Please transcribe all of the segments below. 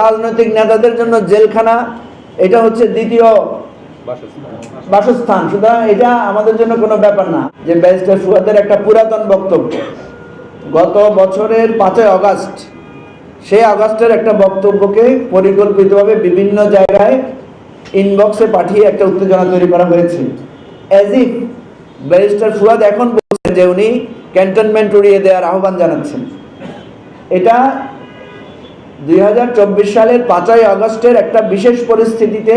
রাজনৈতিক নেতাদের জন্য জেলখানা, এটা হচ্ছে দ্বিতীয় বাসস্থান। সুতরাং এটা আমাদের জন্য কোনো ব্যাপার না যে ব্যারিস্টার ফুয়াদের একটা পুরাতন বক্তব্য। গত বছরের পাঁচই আগস্ট, সেই আগস্টের একটা বক্তব্যকে পরিকল্পিতভাবে বিভিন্ন জায়গায় ইনবক্সে পাঠিয়ে একটা উত্তেজনা তৈরি করা হয়েছে। অ্যাজ ইফ ব্যারিস্টার ফুয়াদ এখন বলছেন যে উনি ক্যান্টনমেন্ট উড়িয়ে দেওয়ার আহ্বান জানাচ্ছেন। এটা দুই হাজার চব্বিশ সালের পাঁচই আগস্টের একটা বিশেষ পরিস্থিতিতে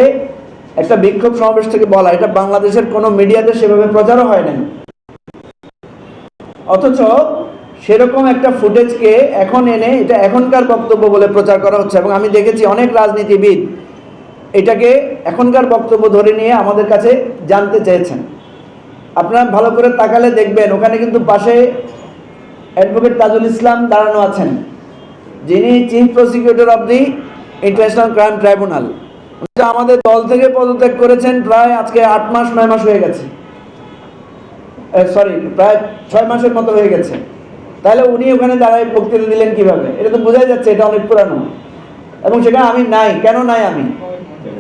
একটা বিক্ষোভ সমাবেশ থেকে বলা এটা বাংলাদেশের কোনো মিডিয়াতে সেভাবে প্রচারও হয় নাই। অথচ সেরকম একটা ফুটেজকে এখন এনে এটা এখনকার বক্তব্য বলে প্রচার করা হচ্ছে এবং আমি দেখেছি অনেক রাজনীতিবিদ এটাকে এখনকার বক্তব্য ধরে নিয়ে আমাদের কাছে জানতে চেয়েছেন। আপনারা ভালো করে তাকালে দেখবেন ওখানে কিন্তু পাশে অ্যাডভোকেট তাজুল ইসলাম দাঁড়ানো আছেন। যিনি chief prosecutor of the international crime tribunal আমাদের দল থেকে পদত্যাগ করেছেন প্রায় আজকে আট মাস, নয় মাস হয়ে গেছে। সরি প্রায় ছয় মাসের মতো হয়ে গেছে। তাহলে উনি ওখানে দাঁড়ায় বক্তৃতা দিলেন কীভাবে? এটা তো বোঝাই যাচ্ছে, এটা অনেক পুরানো। এবং সেটা আমি নাই, কেন নাই আমি?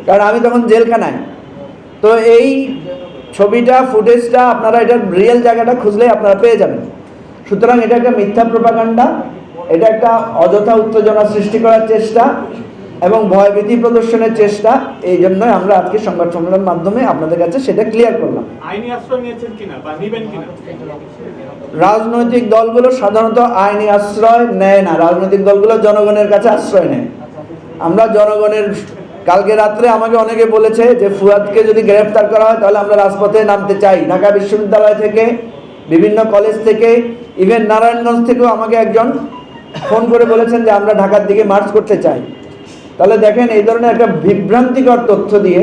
কারণ আমি তখন জেলখানায়। তো এই ছবিটা, ফুটেজটা আপনারা এটার রিয়েল জায়গাটা খুঁজলে আপনারা পেয়ে যাবেন। সুতরাং এটা একটা মিথ্যা প্রপাগান্ডা এটা একটা অযথা উত্তেজনা সৃষ্টি করার চেষ্টা এবং ভয়ভীতি প্রদর্শনের চেষ্টা। এই জন্যই আমরা আজকে সংবাদ সম্মেলনের মাধ্যমে আপনাদের কাছে সেটা ক্লিয়ার করলাম। আইনি আশ্রয় নিয়েছেন কিনা বা নিবেন কিনা? রাজনৈতিক দলগুলো সাধারণত আইনি আশ্রয় নেয় না। রাজনৈতিক দলগুলো জনগণের কাছে আশ্রয় নেয়। আমরা জনগণের কালকে রাত্রে আমাকে অনেকে বলেছে যে ফুয়াদকে যদি গ্রেফতার করা হয় তাহলে আমরা রাজপথে নামতে চাই। ঢাকা বিশ্ববিদ্যালয় থেকে বিভিন্ন কলেজ থেকে ইভেন নারায়ণগঞ্জ থেকেও আমাকে একজন ফোন করে বলেছেন যে আমরা ঢাকার দিকে মার্চ করতে চাই। তাহলে দেখেন এই ধরনের একটা বিভ্রান্তিকর তথ্য দিয়ে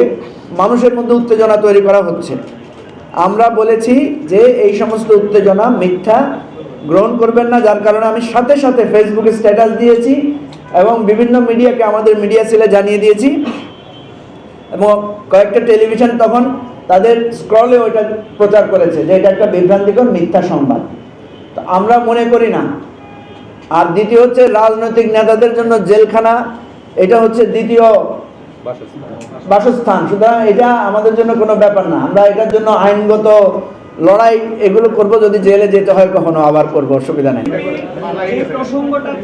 মানুষের মধ্যে উত্তেজনা তৈরি করা হচ্ছে। আমরা বলেছি যে এই সমস্ত উত্তেজনা মিথ্যা, গ্রহণ করবেন না, যার কারণে আমি সাথে সাথে ফেসবুকে স্ট্যাটাস দিয়েছি এবং বিভিন্ন মিডিয়াকে আমাদের মিডিয়া সেলে জানিয়ে দিয়েছি। এবং কয়েকটা টেলিভিশন তখন তাদের স্ক্রলে ওইটা প্রচার করেছে যে এটা একটা বিভ্রান্তিকর মিথ্যা সংবাদ। তো আমরা মনে করি না আর দ্বিতীয় হচ্ছে রাজনৈতিক নেতাদের জন্য জেলখানা, এটা হচ্ছে দ্বিতীয় বাসস্থান। সুতরাং এটা আমাদের জন্য কোনো ব্যাপার না। আমরা এটার জন্য আইনগত লড়াই এগুলো করব, যদি জেলে যেতে হয় কখনো আবার করব, অসুবিধা নেই। প্রসঙ্গটার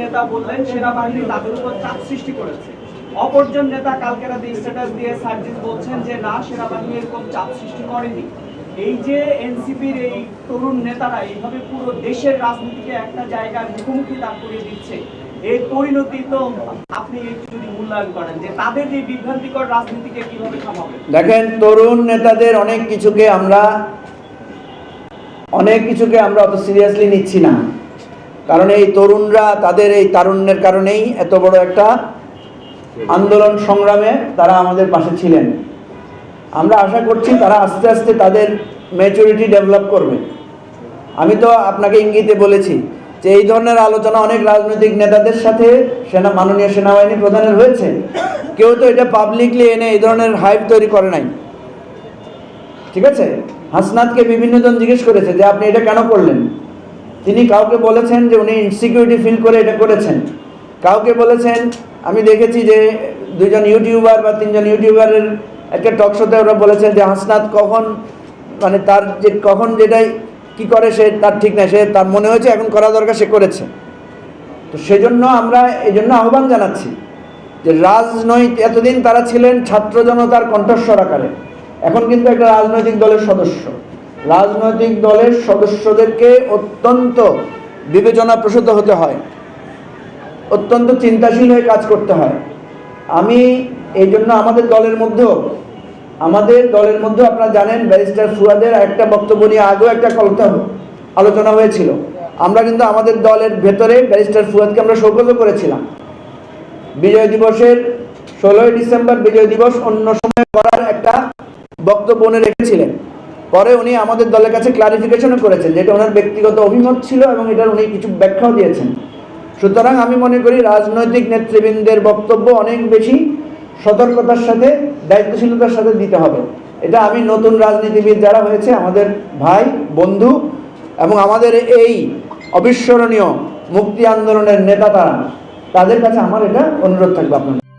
নেতা বললেন, সেনাবাহিনী অপরজন নেতা কালকে রাতে স্ট্যাটাস দিয়ে সার্জিস বলছেন যে, না, সেনাবাহিনী এরকম চাপ সৃষ্টি করেনি। এই যে এনসিপির এই তরুণ নেতারা এইভাবে পুরো দেশের রাজনীতিকে একটা জায়গার মুখোমুখি দাঁড় করিয়ে দিচ্ছে, এই পরিণতি তো আপনি যদি মূল্যায়ন করেন যে তাদের এই বিভ্রান্তিকর রাজনীতিকে কীভাবে থামাবে দেখেন, তরুণ নেতাদের অনেক কিছুকে আমরা, অনেক কিছুকে আমরা অত সিরিয়াসলি নিচ্ছি না। কারণ এই তরুণরা তাদের এই তারুণ্যের কারণেই এত বড় একটা আন্দোলন সংগ্রামে তারা আমাদের পাশে ছিলেন। আমরা আশা করছি তারা আস্তে আস্তে তাদের ম্যাচুরিটি ডেভেলপ করবে। আমি তো আপনাকে ইঙ্গিতে বলেছি যে এই ধরনের আলোচনা অনেক রাজনৈতিক নেতাদের সাথে সেনা, মাননীয় সেনাবাহিনী প্রধানের হয়েছে। কেউ তো এটা পাবলিকলি এনে এই ধরনের হাইপ তৈরি করে নাই। ঠিক আছে? হাসনাতকে বিভিন্নজন জিজ্ঞেস করেছে যে আপনি এটা কেন করলেন? তিনি কাউকে বলেছেন যে উনি ইনসিকিউরিটি ফিল করে এটা করেছেন। কাউকে বলেছেন, আমি দেখেছি যে দুজন ইউটিউবার বা তিনজন ইউটিউবারের একটা টক শোতে ওরা বলেছেন যে হাসনাত কখন মানে তার যে কখন যেটাই কি করে সে তার ঠিক না সে তার মনে হয়েছে এখন করা দরকার সে করেছে। তো সেজন্য আমরা এই জন্য আহ্বান জানাচ্ছি যে রাজনৈতিক, এতদিন তারা ছিলেন ছাত্র জনতার কণ্ঠস্বর আকারে, এখন কিন্তু একটা রাজনৈতিক দলের সদস্য। রাজনৈতিক দলের সদস্যদেরকে অত্যন্ত বিবেচনা প্রসূত হতে হয়, অত্যন্ত চিন্তাশীল হয়ে কাজ করতে হয়। আমি এই জন্য আমাদের দলের মধ্যেও আমাদের দলের মধ্যেও আপনারা জানেন ব্যারিস্টার ফুয়াদের একটা বক্তব্য নিয়ে আগেও একটা কথা আলোচনা হয়েছিল। আমরা কিন্তু আমাদের দলের ভেতরে ব্যারিস্টার ফুয়াদকে আমরা সৌগত করেছিলাম। বিজয় দিবসের ষোলোই ডিসেম্বর বিজয় দিবস অন্য সময় করার একটা বক্তব্য উনি রেখেছিলেন। পরে উনি আমাদের দলের কাছে ক্লারিফিকেশনও করেছেন যেটা ওনার ব্যক্তিগত অভিমত ছিল এবং এটার উনি কিছু ব্যাখ্যাও দিয়েছেন। সুতরাং আমি মনে করি রাজনৈতিক নেতৃবৃন্দের বক্তব্য অনেক বেশি সতর্কতার সাথে দায়িত্বশীলতার সাথে দিতে হবে। এটা আমি নতুন রাজনীতিবিদ যারা হয়েছে, আমাদের ভাই, বন্ধু এবং আমাদের এই অবিস্মরণীয় মুক্তি আন্দোলনের নেতা তারা, তাদের কাছে আমার এটা অনুরোধ থাকবে আপনার